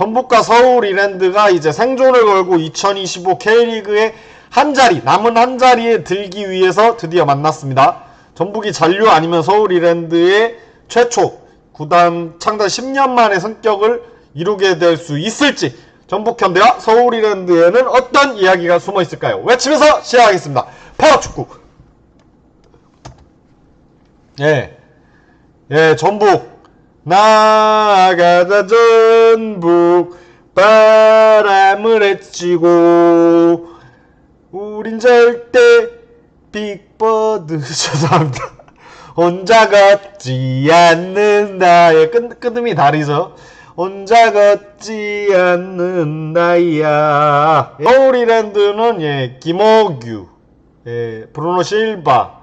전북과 서울 이랜드가 이제 생존을 걸고 2025 K리그의 한 자리, 남은 한 자리에 들기 위해서 드디어 만났습니다. 전북이 잔류 아니면 서울 이랜드의 최초 구단 창단 10년 만의 성격을 이루게 될 수 있을지 전북 현대와 서울 이랜드에는 어떤 이야기가 숨어 있을까요? 외치면서 시작하겠습니다. 파워축구. 예. 예, 전북. 나가자 전북 바람을 헤치고 우린 절대 빅버드 죄송합니다. 혼자 걷지 않는다 예, 끈, 끄듬이 다르죠. 혼자 걷지 않는다야. 예, 서울이랜드는 예, 김호규 예, 브루노 실바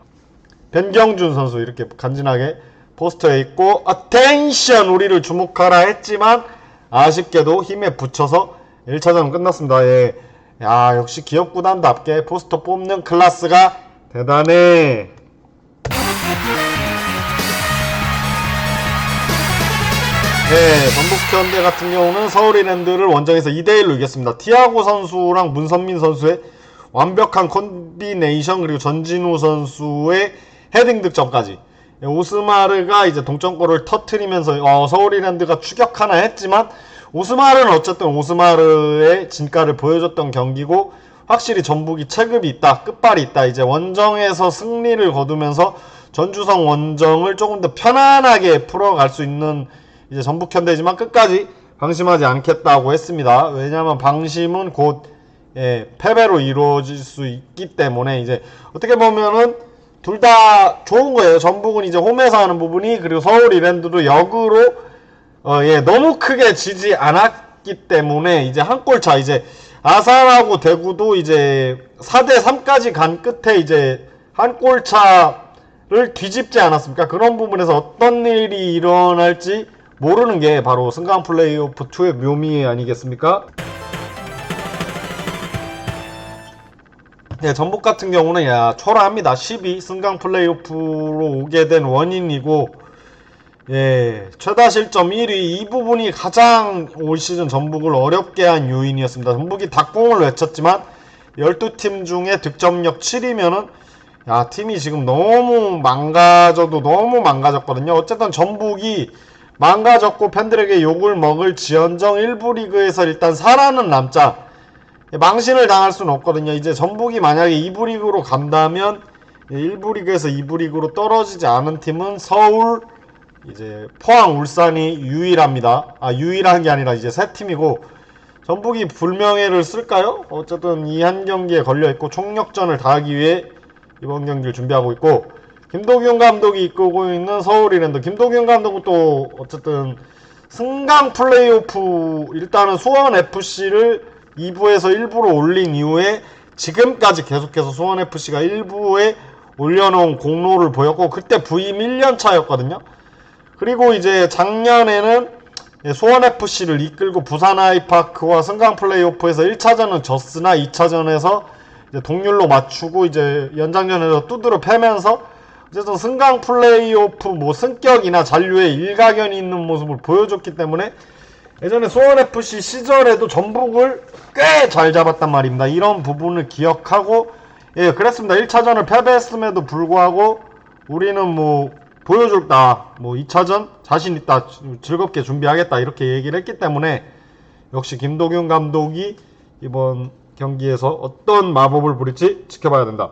변경준 선수 이렇게 간지나게 포스터에 있고 어텐션 우리를 주목하라 했지만 아쉽게도 힘에 붙여서 1차전 끝났습니다. 예. 야 역시 기업 구단답게 포스터 뽑는 클라스가 대단해. 네, 전북현대 같은 경우는 서울이랜드를 원정에서 2대1로 이겼습니다. 티아고 선수랑 문선민 선수의 완벽한 콤비네이션 그리고 전진우 선수의 헤딩 득점까지 예, 오스마르가 이제 동점골을 터트리면서 어, 서울이랜드가 추격하나 했지만 오스마르는 어쨌든 오스마르의 진가를 보여줬던 경기고 확실히 전북이 체급이 있다 끝발이 있다 이제 원정에서 승리를 거두면서 전주성 원정을 조금 더 편안하게 풀어갈 수 있는 이제 전북 현대지만 끝까지 방심하지 않겠다고 했습니다. 왜냐하면 방심은 곧 예, 패배로 이루어질 수 있기 때문에 이제 어떻게 보면은 둘 다 좋은 거예요. 전북은 이제 홈에서 하는 부분이 그리고 서울 이랜드도 역으로 어, 예, 너무 크게 지지 않았기 때문에 이제 한 골 차 이제 아산하고 대구도 이제 4대 3까지 간 끝에 이제 한 골 차를 뒤집지 않았습니까? 그런 부분에서 어떤 일이 일어날지 모르는 게 바로 승강 플레이오프 2의 묘미 아니겠습니까? 네, 전북 같은 경우는 야 초라합니다. 12 승강 플레이오프로 오게 된 원인이고 예 최다 실점 1위 이 부분이 가장 올 시즌 전북을 어렵게 한 요인이었습니다. 전북이 닭공을 외쳤지만 12팀 중에 득점력 7위면은 야 팀이 지금 너무 망가져도 너무 망가졌거든요. 어쨌든 전북이 망가졌고 팬들에게 욕을 먹을 지연정 1부 리그에서 일단 살아는 남자 망신을 당할 수는 없거든요. 이제 전북이 만약에 2부 리그로 간다면 1부 리그에서 2부 리그로 떨어지지 않은 팀은 서울, 이제 포항, 울산이 유일합니다. 아 유일한 게 아니라 이제 세 팀이고 전북이 불명예를 쓸까요? 어쨌든 이 한 경기에 걸려 있고 총력전을 다하기 위해 이번 경기를 준비하고 있고 김도균 감독이 이끌고 있는 서울 이랜드 김도균 감독은 또 어쨌든 승강 플레이오프 일단은 수원 FC를 2부에서 1부로 올린 이후에 지금까지 계속해서 수원FC가 1부에 올려놓은 공로를 보였고 그때 부임 1년 차였거든요. 그리고 이제 작년에는 수원FC를 이끌고 부산 아이파크와 승강 플레이오프에서 1차전은 졌으나 2차전에서 동률로 맞추고 이제 연장전에서 두드려 패면서 어쨌든 승강 플레이오프 뭐 승격이나 잔류에 일가견이 있는 모습을 보여줬기 때문에 예전에 수원FC 시절에도 전북을 꽤 잘 잡았단 말입니다. 이런 부분을 기억하고 예 그랬습니다. 1차전을 패배했음에도 불구하고 우리는 뭐 보여줄다 뭐 2차전 자신 있다 즐겁게 준비하겠다 이렇게 얘기를 했기 때문에 역시 김도균 감독이 이번 경기에서 어떤 마법을 부릴지 지켜봐야 된다.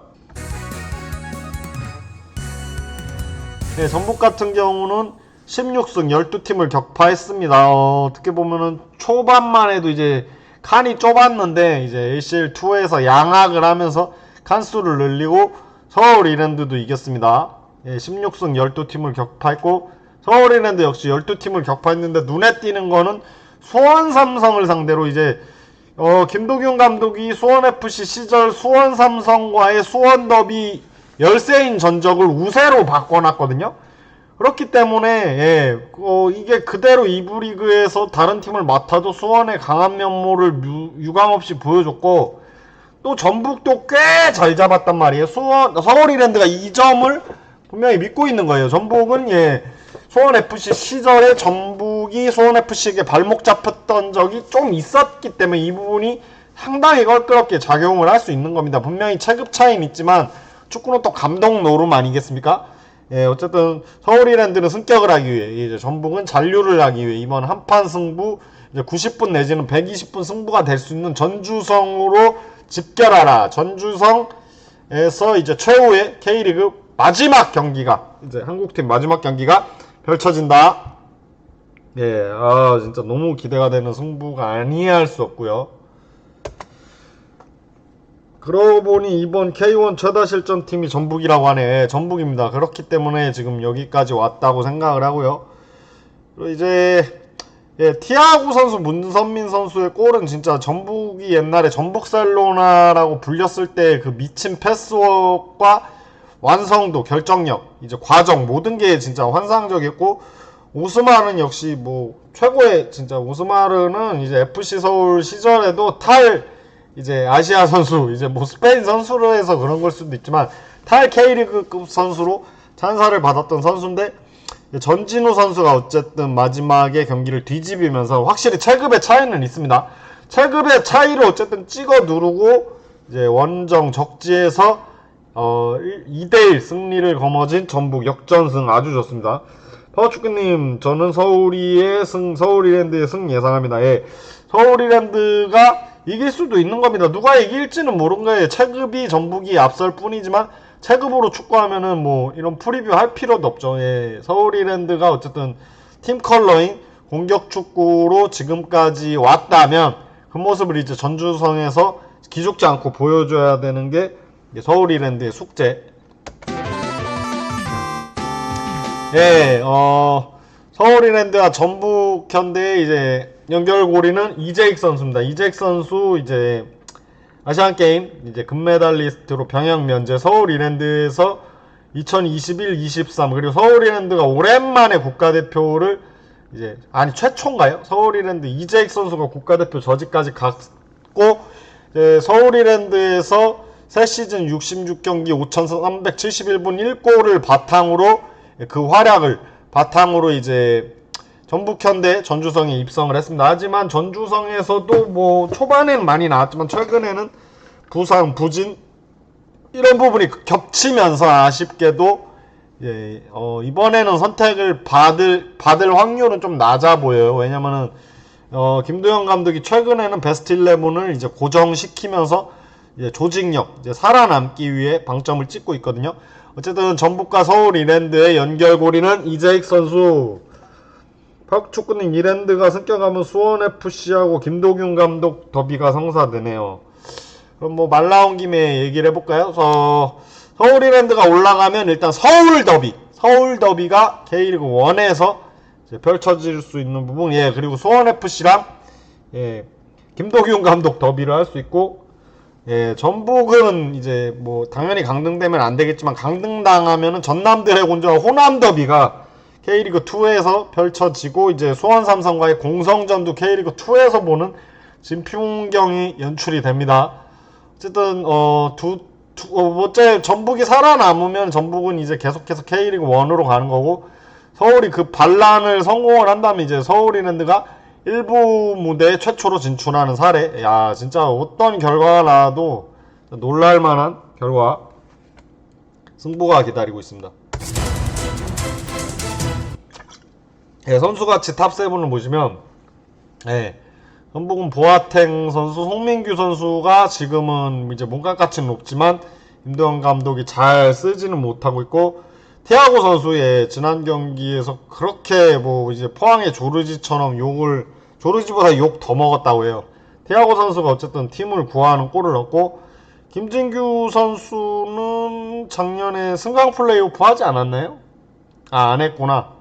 네, 전북 같은 경우는 16승 12팀을 격파했습니다. 어, 떻게 보면은 초반만 해도 이제 칸이 좁았는데 이제 ACL2에서 양악을 하면서 칸수를 늘리고 서울 이랜드도 이겼습니다. 예, 16승 12팀을 격파했고 서울 이랜드 역시 12팀을 격파했는데 눈에 띄는 거는 수원 삼성을 상대로 이제 어, 김도균 감독이 수원 FC 시절 수원 삼성과의 수원 더비 열세인 전적을 우세로 바꿔놨거든요. 그렇기 때문에 예, 어, 이게 그대로 2부 리그에서 다른 팀을 맡아도 수원의 강한 면모를 유, 감 없이 보여줬고 또 전북도 꽤 잘 잡았단 말이에요. 수원 서울 이랜드가 이 점을 분명히 믿고 있는 거예요. 전북은 예, 수원 FC 시절에 전북이 수원 FC에게 발목 잡혔던 적이 좀 있었기 때문에 이 부분이 상당히 껄끄럽게 작용을 할 수 있는 겁니다. 분명히 체급 차이는 있지만 축구는 또 감동 노름 아니겠습니까? 예, 어쨌든 서울이랜드는 승격을 하기 위해 이제 전북은 잔류를 하기 위해 이번 한판 승부 이제 90분 내지는 120분 승부가 될 수 있는 전주성으로 집결하라. 전주성에서 이제 최후의 K리그 마지막 경기가 이제 한국팀 마지막 경기가 펼쳐진다. 예, 아 진짜 너무 기대가 되는 승부가 아니할 수 없고요. 그러고 보니 이번 K1 최다 실전 팀이 전북이라고 하네. 전북입니다. 그렇기 때문에 지금 여기까지 왔다고 생각을 하고요. 그리고 이제 예, 티아구 선수, 문선민 선수의 골은 진짜 전북이 옛날에 전북살로나라고 불렸을 때 그 미친 패스워크와 완성도, 결정력, 이제 과정 모든 게 진짜 환상적이었고 오스마르는 역시 뭐 최고의 진짜 오스마르는 이제 FC 서울 시절에도 탈 이제 아시아 선수 이제 뭐 스페인 선수로 해서 그런 걸 수도 있지만 탈 K리그급 선수로 찬사를 받았던 선수인데 전진우 선수가 어쨌든 마지막에 경기를 뒤집으면서 확실히 체급의 차이는 있습니다. 체급의 차이를 어쨌든 찍어 누르고 이제 원정 적지에서 어 2대1 승리를 거머쥔 전북 역전승 아주 좋습니다. 파워축구님 저는 서울이의 승 서울이랜드의 승 예상합니다. 예. 서울이랜드가 이길 수도 있는 겁니다. 누가 이길지는 모르는 거예요. 체급이 전북이 앞설 뿐이지만 체급으로 축구하면은 뭐 이런 프리뷰 할 필요도 없죠. 예. 서울이랜드가 어쨌든 팀 컬러인 공격 축구로 지금까지 왔다면 그 모습을 이제 전주성에서 기죽지 않고 보여줘야 되는 게 서울이랜드의 숙제. 예, 어, 서울이랜드와 전북 현대의 이제 연결고리는 이재익 선수입니다. 이재익 선수 이제 아시안 게임 이제 금메달리스트로 병역 면제 서울 이랜드에서 2021, 23 그리고 서울 이랜드가 오랜만에 국가대표를 이제 아니 최초인가요? 서울 이랜드 이재익 선수가 국가대표 저지까지 갔고 이제 서울 이랜드에서 새 시즌 66경기 5,371분 1골을 바탕으로 그 활약을 바탕으로 이제 전북현대 전주성에 입성을 했습니다. 하지만 전주성에서도 뭐 초반에는 많이 나왔지만 최근에는 부상, 부진 이런 부분이 겹치면서 아쉽게도 예, 어, 이번에는 선택을 받을 받을 확률은 좀 낮아 보여요. 왜냐면은 어, 김도영 감독이 최근에는 베스트 11을 이제 고정시키면서 이제 조직력, 이제 살아남기 위해 방점을 찍고 있거든요. 어쨌든 전북과 서울 이랜드의 연결고리는 이재익 선수. 박축구님 이랜드가 승격하면 수원 FC하고 김도균 감독 더비가 성사되네요. 그럼 뭐 말 나온 김에 얘기를 해볼까요? 서, 서울 이랜드가 올라가면 일단 서울 더비, 서울 더비가 K리그 1에서 펼쳐질 수 있는 부분, 예 그리고 수원 FC랑 예 김도균 감독 더비를 할 수 있고 예, 전북은 이제 뭐 당연히 강등되면 안 되겠지만 강등당하면은 전남 드래곤즈와 호남 더비가 K리그 2에서 펼쳐지고 이제 수원 삼성과의 공성전도 K리그 2에서 보는 진풍경이 연출이 됩니다. 어쨌든 어두 어, 어째 전북이 살아남으면 전북은 이제 계속해서 K리그 1으로 가는 거고 서울이 그 반란을 성공을 한다면 이제 서울이랜드가 일부 무대에 최초로 진출하는 사례. 야, 진짜 어떤 결과가 나와도 놀랄만한 결과 승부가 기다리고 있습니다. 예, 선수같이 탑7을 보시면 예, 전북은 보아탱 선수, 송민규 선수가 지금은 이제 몸값가치는 높지만 임도현 감독이 잘 쓰지는 못하고 있고 티아고 선수의 지난 경기에서 그렇게 뭐 이제 포항의 조르지처럼 욕을 조르지보다 욕 더 먹었다고 해요. 티아고 선수가 어쨌든 팀을 구하는 골을 넣고 김진규 선수는 작년에 승강 플레이오프 하지 않았나요? 아, 안 했구나.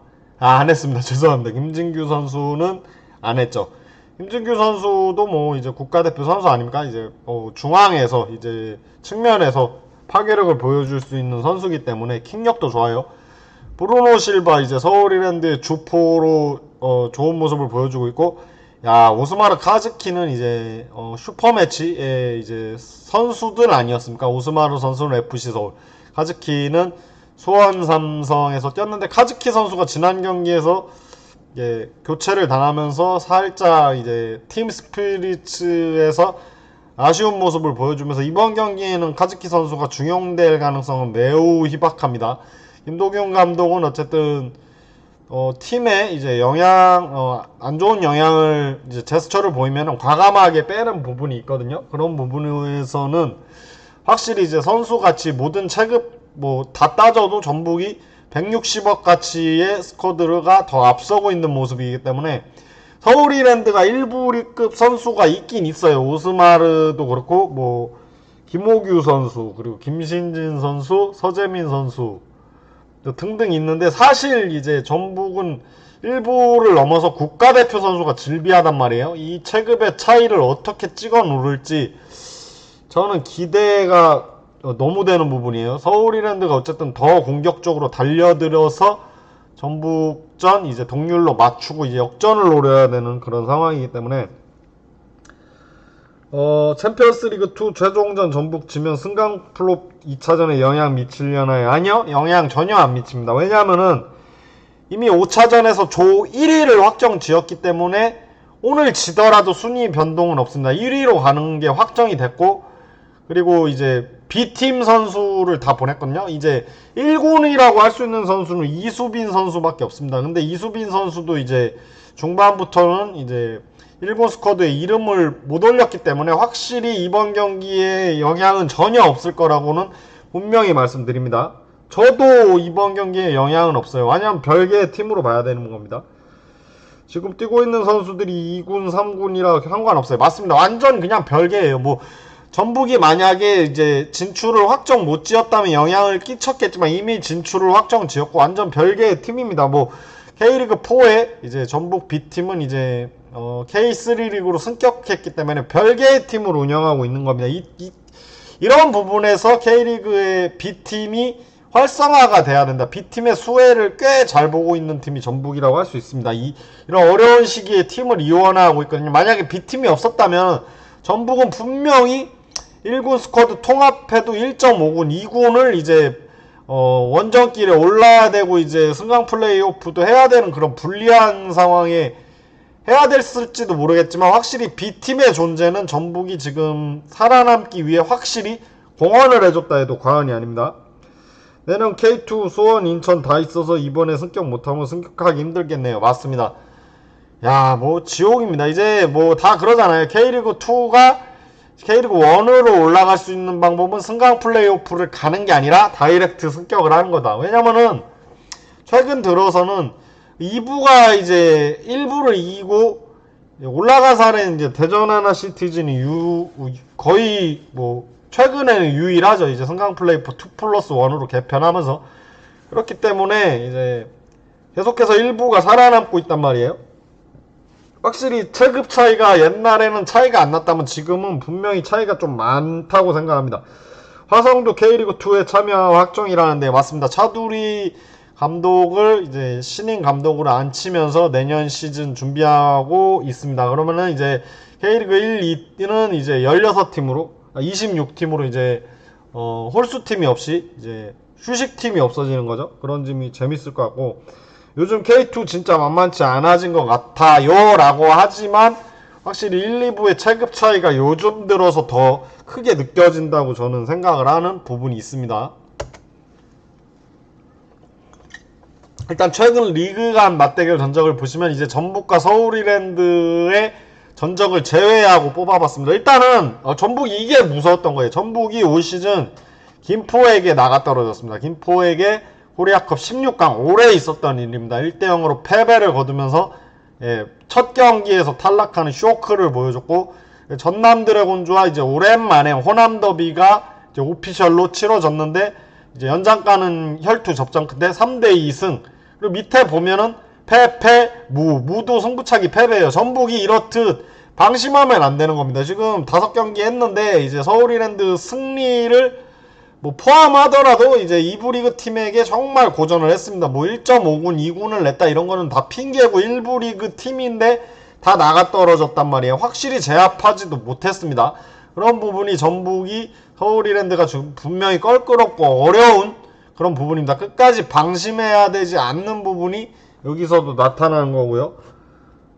아, 안 했습니다. 죄송합니다. 김진규 선수는 안 했죠. 김진규 선수도 뭐 이제 국가대표 선수 아닙니까? 이제 어, 중앙에서 이제 측면에서 파괴력을 보여줄 수 있는 선수기 때문에 킥력도 좋아요. 브루노 실바 이제 서울이랜드의 주포로 어, 좋은 모습을 보여주고 있고 야 오스마르 카즈키는 이제 어, 슈퍼매치의 이제 선수들 아니었습니까? 오스마르 선수는 FC 서울, 카즈키는 수원 삼성에서 뛰었는데 카즈키 선수가 지난 경기에서 예, 교체를 당하면서 살짝 이제 팀 스피리츠에서 아쉬운 모습을 보여주면서 이번 경기에는 카즈키 선수가 중용될 가능성은 매우 희박합니다. 김도경 감독은 어쨌든 어, 팀에 이제 영향, 어, 안 좋은 영향을 이제 제스처를 보이면 과감하게 빼는 부분이 있거든요. 그런 부분에서는 확실히 이제 선수 가치 모든 체급 뭐 다 따져도 전북이 160억 가치의 스쿼드가 더 앞서고 있는 모습이기 때문에 서울이랜드가 1부 리급 선수가 있긴 있어요. 오스마르도 그렇고 뭐 김호규 선수 그리고 김신진 선수, 서재민 선수 등등 있는데 사실 이제 전북은 일부를 넘어서 국가대표 선수가 질비하단 말이에요. 이 체급의 차이를 어떻게 찍어 누를지 저는 기대가 어, 너무 되는 부분이에요. 서울이랜드가 어쨌든 더 공격적으로 달려들어서 전북전 이제 동률로 맞추고 이제 역전을 노려야 되는 그런 상황이기 때문에 어, 챔피언스리그 2 최종전 전북 지면 승강 플롭 2차전에 영향 미치려나요? 아니요. 영향 전혀 안 미칩니다. 왜냐하면은 이미 5차전에서 조 1위를 확정 지었기 때문에 오늘 지더라도 순위 변동은 없습니다. 1위로 가는 게 확정이 됐고 그리고 이제 B팀 선수를 다 보냈거든요. 이제 1군이라고 할 수 있는 선수는 이수빈 선수밖에 없습니다. 근데 이수빈 선수도 이제 중반부터는 이제 일본 스쿼드에 이름을 못 올렸기 때문에 확실히 이번 경기에 영향은 전혀 없을 거라고는 분명히 말씀드립니다. 저도 이번 경기에 영향은 없어요. 왜냐하면 별개의 팀으로 봐야 되는 겁니다. 지금 뛰고 있는 선수들이 2군, 3군이라 상관없어요. 맞습니다. 완전 그냥 별개예요. 뭐 전북이 만약에 이제 진출을 확정 못 지었다면 영향을 끼쳤겠지만 이미 진출을 확정 지었고 완전 별개의 팀입니다. 뭐 K리그 4에 이제 전북 B팀은 이제 어, K3 리그로 승격했기 때문에 별개의 팀을 운영하고 있는 겁니다. 이, 이, 이런 부분에서 K리그의 B팀이 활성화가 돼야 된다. B팀의 수혜를 꽤 잘 보고 있는 팀이 전북이라고 할 수 있습니다. 이, 이런 어려운 시기에 팀을 이원하고 있거든요. 만약에 B팀이 없었다면 전북은 분명히 1군 스쿼드 통합해도 1.5군, 2군을 이제 어, 원정길에 올라야 되고 이제 승강 플레이오프도 해야 되는 그런 불리한 상황에 해야 됐을지도 모르겠지만 확실히 B팀의 존재는 전북이 지금 살아남기 위해 확실히 공헌을 해줬다 해도 과언이 아닙니다. 내년 K2 수원 인천 다 있어서 이번에 승격 못하면 승격하기 힘들겠네요. 맞습니다. 야, 뭐 지옥입니다. 이제 뭐 다 그러잖아요. K리그 2가 K리그 1으로 올라갈 수 있는 방법은 승강 플레이오프를 가는 게 아니라 다이렉트 승격을 하는 거다. 왜냐면은 최근 들어서는 2부가 이제 1부를 이기고 올라가사는 이제 대전 하나 시티즌이 유, 거의 뭐 최근에는 유일하죠. 이제 승강 플레이오프 2 플러스 1으로 개편하면서 그렇기 때문에 이제 계속해서 1부가 살아남고 있단 말이에요. 확실히 체급 차이가 옛날에는 차이가 안 났다면 지금은 분명히 차이가 좀 많다고 생각합니다. 화성도 K리그2에 참여 확정이라는데 맞습니다. 차두리 감독을 이제 신인 감독으로 앉히면서 내년 시즌 준비하고 있습니다. 그러면은 이제 K리그 1, 2는 이제 16팀으로 26팀으로 이제 어, 홀수 팀이 없이 이제 휴식 팀이 없어지는 거죠. 그런 점이 재밌을 것 같고 요즘 K2 진짜 만만치 않아진 것 같아요 라고 하지만 확실히 1, 2부의 체급 차이가 요즘 들어서 더 크게 느껴진다고 저는 생각을 하는 부분이 있습니다. 일단 최근 리그 간 맞대결 전적을 보시면 이제 전북과 서울이랜드의 전적을 제외하고 뽑아봤습니다. 일단은 어, 전북이 이게 무서웠던 거예요. 전북이 올 시즌 김포에게 나가 떨어졌습니다. 김포에게 코리아컵 16강 오래 있었던 일입니다. 1대0으로 패배를 거두면서 예, 첫 경기에서 탈락하는 쇼크를 보여줬고 전남 드래곤즈와 이제 오랜만에 호남 더비가 이제 오피셜로 치러졌는데 이제 연장 가는 혈투 접전 끝에 3대 2승 그리고 밑에 보면은 패패 무 무도 승부차기 패배예요. 전북이 이렇듯 방심하면 안 되는 겁니다. 지금 다섯 경기 했는데 이제 서울이랜드 승리를 뭐 포함하더라도 이제 2부 리그 팀에게 정말 고전을 했습니다. 뭐 1.5군, 2군을 냈다 이런 거는 다 핑계고 1부 리그 팀인데 다 나가 떨어졌단 말이에요. 확실히 제압하지도 못했습니다. 그런 부분이 전북이 서울이랜드가 주- 분명히 껄끄럽고 어려운 그런 부분입니다. 끝까지 방심해야 되지 않는 부분이 여기서도 나타나는 거고요.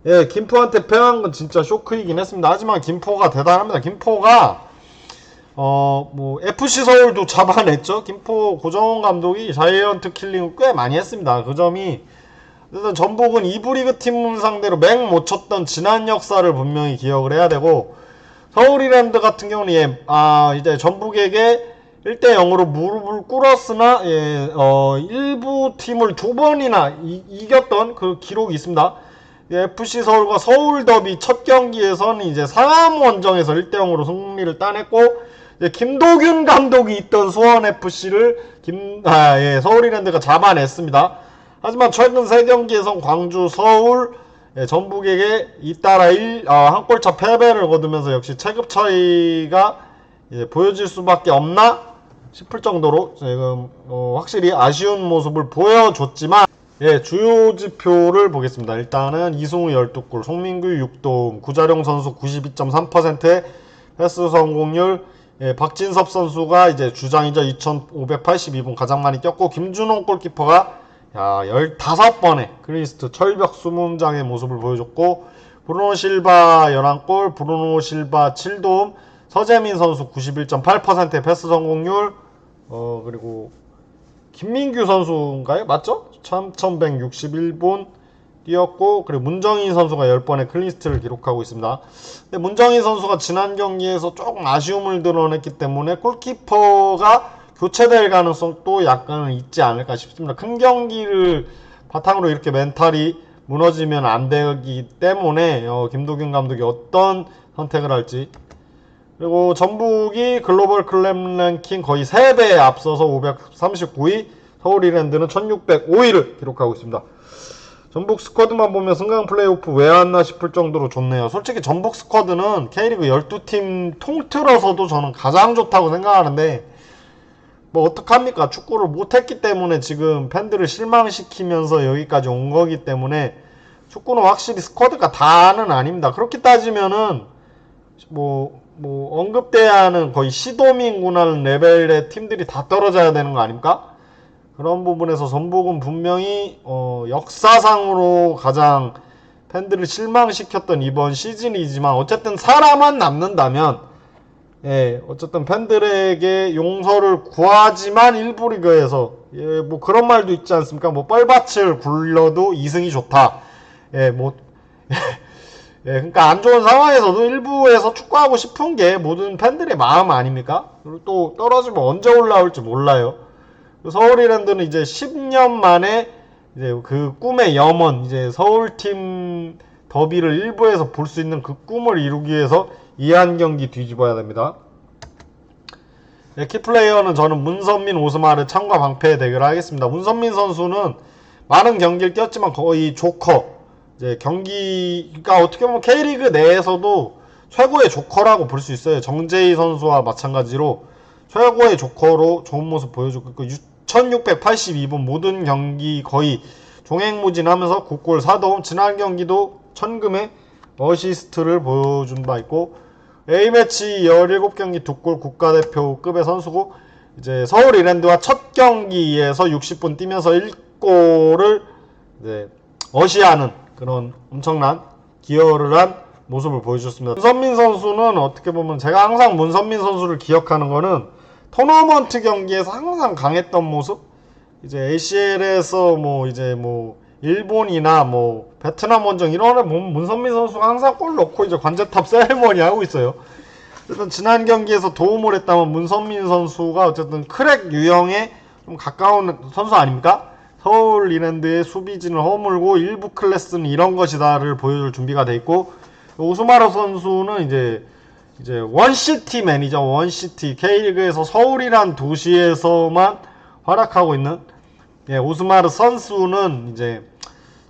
예, 김포한테 패한 건 진짜 쇼크이긴 했습니다. 하지만 김포가 대단합니다. 김포가 어, 뭐 FC 서울도 잡아냈죠. 김포 고정원 감독이 자이언트 킬링을 꽤 많이 했습니다. 그 점이 일단 전북은 2부 리그 팀 상대로 맹 못 쳤던 지난 역사를 분명히 기억을 해야 되고 서울이랜드 같은 경우는 예, 아, 이제 전북에게 1대 0으로 무릎을 꿇었으나 예, 어, 일부 팀을 두 번이나 이, 겼던 그 기록이 있습니다. 예, FC 서울과 서울 더비 첫 경기에서는 이제 상암 원정에서 1대 0으로 승리를 따냈고 김도균 감독이 있던 수원 FC를 김, 아, 예, 서울이랜드가 잡아냈습니다. 하지만 최근 세 경기에선 광주, 서울, 예, 전북에게 잇따라 1, 아, 한 골차 패배를 거두면서 역시 체급 차이가 이제 보여질 수밖에 없나 싶을 정도로 지금 어, 확실히 아쉬운 모습을 보여줬지만 예, 주요 지표를 보겠습니다. 일단은 이승우 12골, 송민규 6도움, 구자룡 선수 92.3%의 패스 성공률, 예, 박진섭 선수가 이제 주장이죠. 2582분 가장 많이 뛰었고, 김준홍 골키퍼가 야, 15번의 크리스트 철벽 수문장의 모습을 보여줬고, 브루노 실바 11골, 브루노 실바 7도움, 서재민 선수 91.8%의 패스 성공률, 어, 그리고 김민규 선수인가요? 맞죠? 3161분 뛰었고 그리고 문정인 선수가 10번의 클린스트를 기록하고 있습니다. 근데 문정인 선수가 지난 경기에서 조금 아쉬움을 드러냈기 때문에 골키퍼가 교체될 가능성도 약간은 있지 않을까 싶습니다. 큰 경기를 바탕으로 이렇게 멘탈이 무너지면 안 되기 때문에 어, 김도균 감독이 어떤 선택을 할지 그리고 전북이 글로벌 클램 랭킹 거의 3배 앞서서 539위, 서울 이랜드는 1605위를 기록하고 있습니다. 전북 스쿼드만 보면 승강 플레이오프 왜 왔나 싶을 정도로 좋네요. 솔직히 전북 스쿼드는 K리그 12팀 통틀어서도 저는 가장 좋다고 생각하는데 뭐 어떡합니까? 축구를 못했기 때문에 지금 팬들을 실망시키면서 여기까지 온 거기 때문에 축구는 확실히 스쿼드가 다는 아닙니다. 그렇게 따지면은 뭐, 뭐, 언급돼야 하는 거의 시도민구나 레벨의 팀들이 다 떨어져야 되는 거 아닙니까? 그런 부분에서 전북은 분명히, 어, 역사상으로 가장 팬들을 실망시켰던 이번 시즌이지만, 어쨌든 사람만 남는다면, 예, 어쨌든 팬들에게 용서를 구하지만 일부 리그에서, 예, 뭐 그런 말도 있지 않습니까? 뭐 뻘밭을 굴려도 2승이 좋다. 예, 뭐, 예, 그러니까 안 좋은 상황에서도 일부에서 축구하고 싶은 게 모든 팬들의 마음 아닙니까? 그리고 또 떨어지면 언제 올라올지 몰라요. 서울이랜드는 이제 10년 만에 이제 그 꿈의 염원, 이제 서울팀 더비를 일부에서 볼 수 있는 그 꿈을 이루기 위해서 이한 경기 뒤집어야 됩니다. 네, 키플레이어는 저는 문선민, 오스마르 창과 방패 대결을 하겠습니다. 문선민 선수는 많은 경기를 뛰었지만 거의 조커, 이제 경기가 어떻게 보면 K리그 내에서도 최고의 조커라고 볼 수 있어요. 정재희 선수와 마찬가지로 최고의 조커로 좋은 모습 보여주고 있고 1682분 모든 경기 거의 종횡무진하면서 9골 4도움 지난 경기도 천금의 어시스트를 보여준 바 있고 A매치 17경기 2골 국가대표급의 선수고 이제 서울 이랜드와 첫 경기에서 60분 뛰면서 1골을 이제 어시하는 그런 엄청난 기여를 한 모습을 보여줬습니다. 문선민 선수는 어떻게 보면 제가 항상 문선민 선수를 기억하는 거는 토너먼트 경기에서 항상 강했던 모습 이제 ACL에서 뭐 이제 뭐 일본이나 뭐 베트남 원정 이런 문선민 선수가 항상 골 넣고 이제 관제탑 세레머니 하고 있어요. 일단 지난 경기에서 도움을 했다면 문선민 선수가 어쨌든 크랙 유형에 좀 가까운 선수 아닙니까? 서울 이랜드의 수비진을 허물고 일부 클래스는 이런 것이다를 보여줄 준비가 돼 있고 오스마르 선수는 이제 이제 원시티 매니저 원시티 K리그에서 서울이란 도시에서만 활약하고 있는 예, 오스마르 선수는 이제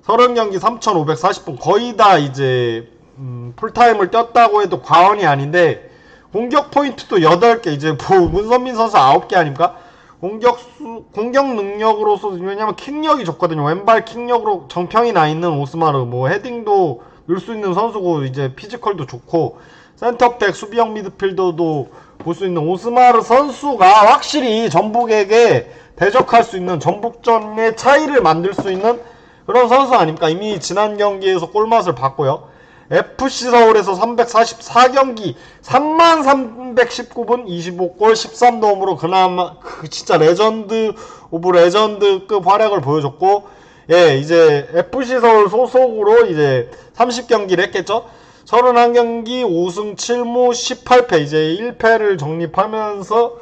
30경기 3,540분 거의 다 이제 음, 풀타임을 뛰었다고 해도 과언이 아닌데 공격 포인트도 8개 이제 뭐 문선민 선수 9개 아닙니까? 공격 수, 공격 능력으로서 왜냐면 킥력이 좋거든요. 왼발 킥력으로 정평이 나 있는 오스마르 뭐 헤딩도 넣을 수 있는 선수고 이제 피지컬도 좋고 센터백 수비형 미드필더도 볼 수 있는 오스마르 선수가 확실히 전북에게 대적할 수 있는 전북전의 차이를 만들 수 있는 그런 선수 아닙니까? 이미 지난 경기에서 골맛을 봤고요. FC 서울에서 344경기 3319분 25골 13도움으로 그나마 그 진짜 레전드 오브 레전드급 활약을 보여줬고 예 이제 FC 서울 소속으로 이제 30경기를 했겠죠 31경기 5승 7무 18패 이제 1패를 정립하면서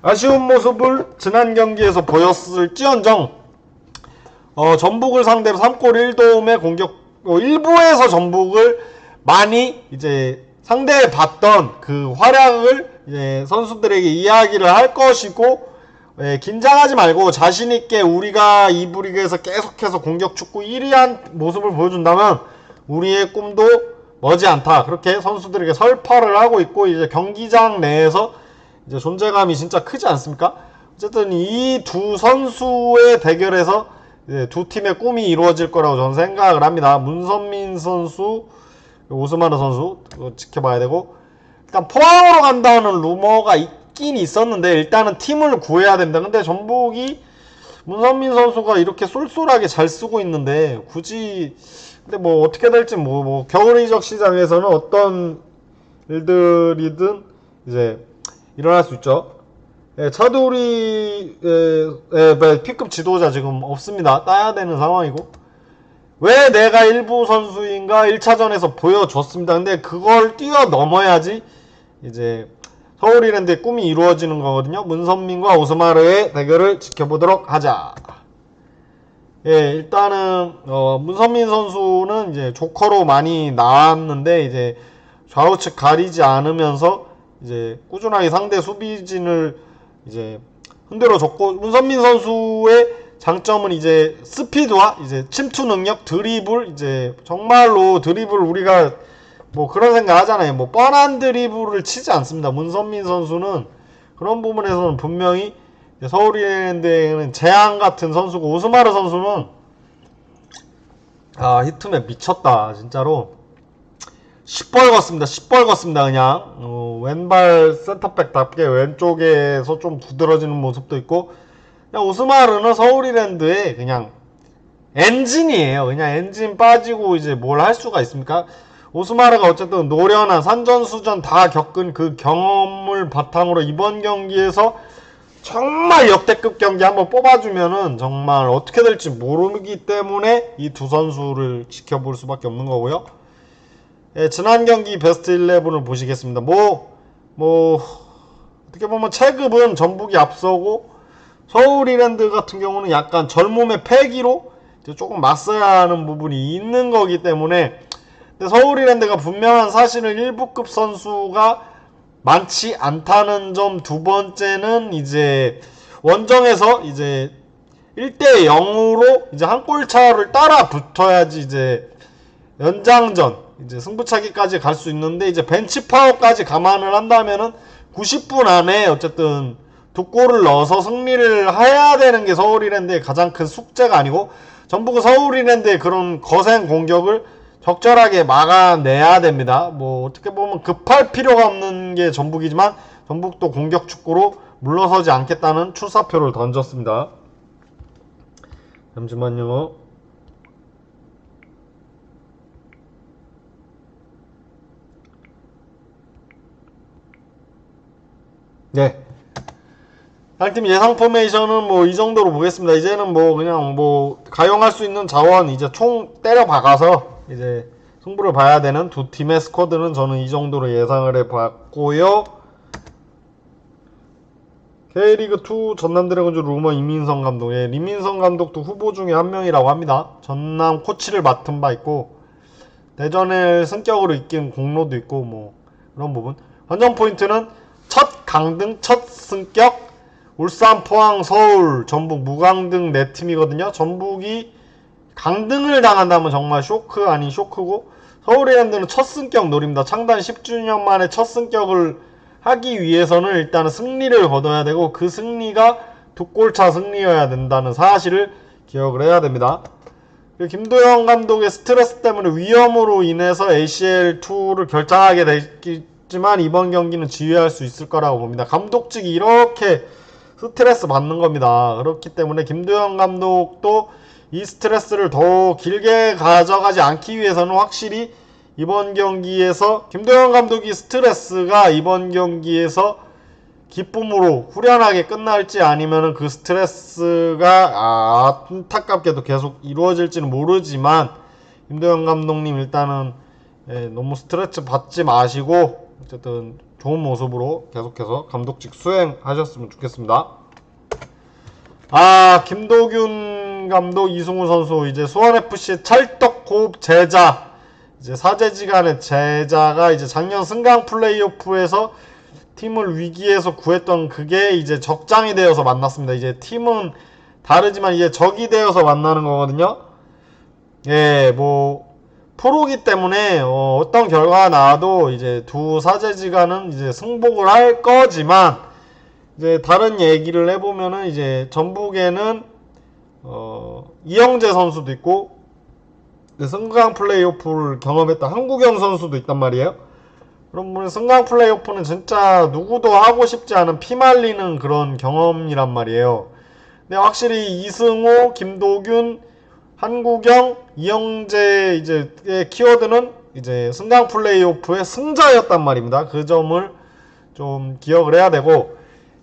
아쉬운 모습을 지난 경기에서 보였을지언정. 어, 전북을 상대로 3골 1도움의 공격 어, 일부에서 전북을 많이 이제 상대에 봤던 그 활약을 이제 선수들에게 이야기를 할 것이고 예, 긴장하지 말고 자신 있게 우리가 이 부 리그에서 계속해서 공격 축구 1위한 모습을 보여준다면 우리의 꿈도 머지 않다. 그렇게 선수들에게 설파를 하고 있고 이제 경기장 내에서 이제 존재감이 진짜 크지 않습니까? 어쨌든 이 두 선수의 대결에서 두 팀의 꿈이 이루어질 거라고 저는 생각을 합니다. 문선민 선수, 오스마르 선수 지켜봐야 되고 일단 포항으로 간다는 루머가 있긴 있었는데 일단은 팀을 구해야 된다. 근데 전북이 문선민 선수가 이렇게 쏠쏠하게 잘 쓰고 있는데 굳이 근데 뭐 어떻게 될지 뭐, 뭐 겨울 이적 시장에서는 어떤 일들이든 이제 일어날 수 있죠. 예, 차두리 예, 예, 뭐, P급 지도자 지금 없습니다. 따야 되는 상황이고 왜 내가 일부 선수인가 1차전에서 보여줬습니다. 근데 그걸 뛰어넘어야지 이제 서울이랜드의 꿈이 이루어지는 거거든요. 문선민과 오스마르의 대결을 지켜보도록 하자. 예, 일단은 어, 문선민 선수는 이제 조커로 많이 나왔는데 이제 좌우측 가리지 않으면서 이제 꾸준하게 상대 수비진을 이제 흔들어 줬고 문선민 선수의 장점은 이제 스피드와 이제 침투 능력, 드리블 이제 정말로 드리블 우리가 뭐 그런 생각 하잖아요. 뭐 뻔한 드리블을 치지 않습니다. 문선민 선수는 그런 부분에서는 분명히 서울 이랜드에는 재앙 같은 선수고 오스마르 선수는 아 히트맨 미쳤다 진짜로 시뻘겋습니다. 시뻘겋습니다. 그냥 어, 왼발 센터백답게 왼쪽에서 좀 두드러지는 모습도 있고 그냥 오스마르는 서울 이랜드의 그냥 엔진이에요. 그냥 엔진 빠지고 이제 뭘 할 수가 있습니까? 오스마르가 어쨌든 노련한 산전수전 다 겪은 그 경험을 바탕으로 이번 경기에서 정말 역대급 경기 한번 뽑아주면은 정말 어떻게 될지 모르기 때문에 이 두 선수를 지켜볼 수밖에 없는 거고요. 예, 지난 경기 베스트 11을 보시겠습니다. 뭐, 뭐, 어떻게 보면 체급은 전북이 앞서고, 서울 이랜드 같은 경우는 약간 젊음의 패기로 조금 맞서야 하는 부분이 있는 거기 때문에, 서울이랜드가 분명한 사실은 1부급 선수가 많지 않다는 점 두 번째는 이제 원정에서 이제 1대 0으로 이제 한 골 차를 따라 붙어야지 이제 연장전 이제 승부차기까지 갈 수 있는데 이제 벤치 파워까지 감안을 한다면은 90분 안에 어쨌든 두 골을 넣어서 승리를 해야 되는 게 서울이랜드의 가장 큰 숙제가 아니고 전북은 서울이랜드의 그런 거센 공격을 적절하게 막아내야 됩니다. 뭐 어떻게 보면 급할 필요가 없는 게 전북이지만 전북도 공격 축구로 물러서지 않겠다는 출사표를 던졌습니다. 잠시만요. 네. 양팀 예상 포메이션은 뭐 이 정도로 보겠습니다. 이제는 뭐 그냥 뭐 가용할 수 있는 자원 이제 총 때려 박아서 이제 승부를 봐야 되는 두 팀의 스쿼드는 저는 이 정도로 예상을 해 봤고요. K리그2 전남 드래곤즈 루머 이민성 감독. 예, 이민성 감독도 후보 중에 한 명이라고 합니다. 전남 코치를 맡은 바 있고 대전을 승격으로 이끈 공로도 있고 뭐 그런 부분. 관전 포인트는 첫 강등, 첫 승격, 울산, 포항, 서울, 전북, 무강등 네 팀이거든요. 전북이 강등을 당한다면 정말 쇼크 아닌 쇼크고 서울이랜드는 첫 승격 노립니다. 창단 10주년 만에 첫 승격을 하기 위해서는 일단은 승리를 거둬야 되고 그 승리가 두 골차 승리여야 된다는 사실을 기억을 해야 됩니다. 김도영 감독의 스트레스 때문에 위험으로 인해서 ACL2를 결정하게 됐지만 이번 경기는 지휘할 수 있을 거라고 봅니다. 감독직이 이렇게 스트레스 받는 겁니다. 그렇기 때문에 김도영 감독도 이 스트레스를 더 길게 가져가지 않기 위해서는 확실히 이번 경기에서 김도현 감독이 스트레스가 이번 경기에서 기쁨으로 후련하게 끝날지 아니면 그 스트레스가 아, 안타깝게도 계속 이루어질지는 모르지만 김도현 감독님 일단은 예, 너무 스트레스 받지 마시고 어쨌든 좋은 모습으로 계속해서 감독직 수행하셨으면 좋겠습니다. 아 김도균 감독 이승우 선수 이제 수원FC 찰떡 호흡 제자 이제 사제지간의 제자가 이제 작년 승강 플레이오프에서 팀을 위기에서 구했던 그게 이제 적장이 되어서 만났습니다. 이제 팀은 다르지만 이제 적이 되어서 만나는 거거든요. 예, 뭐 프로기 때문에 어, 떤 결과가 나와도 이제 두 사제지간은 이제 승복을 할 거지만 이제 다른 얘기를 해보면은 이제 전북에는 어, 이영재 선수도 있고 승강 플레이오프를 경험했던 한국영 선수도 있단 말이에요. 뭐 승강 플레이오프는 진짜 누구도 하고 싶지 않은 피말리는 그런 경험이란 말이에요. 근데 확실히 이승호, 김도균, 한국영, 이영재 이제의 키워드는 이제 승강 플레이오프의 승자였단 말입니다. 그 점을 좀 기억을 해야 되고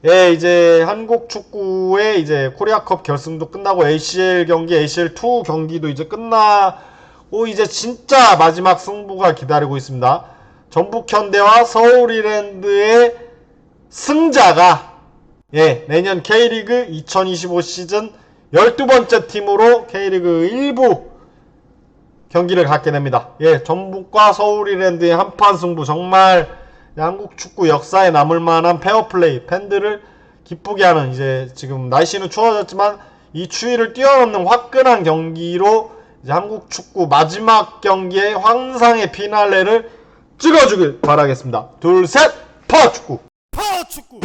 예, 이제 한국 축구의 이제 코리아컵 결승도 끝나고 ACL 경기, ACL2 경기도 이제 끝나고 이제 진짜 마지막 승부가 기다리고 있습니다. 전북 현대와 서울이랜드의 승자가 예, 내년 K리그 2025 시즌 12번째 팀으로 K리그 1부 경기를 갖게 됩니다. 예, 전북과 서울이랜드의 한판 승부 정말 한국 축구 역사에 남을 만한 페어플레이 팬들을 기쁘게 하는 이제 지금 날씨는 추워졌지만 이 추위를 뛰어넘는 화끈한 경기로 이제 한국 축구 마지막 경기의 황상의 피날레를 찍어주길 바라겠습니다. 둘, 셋, 퍼축구! 파워 축구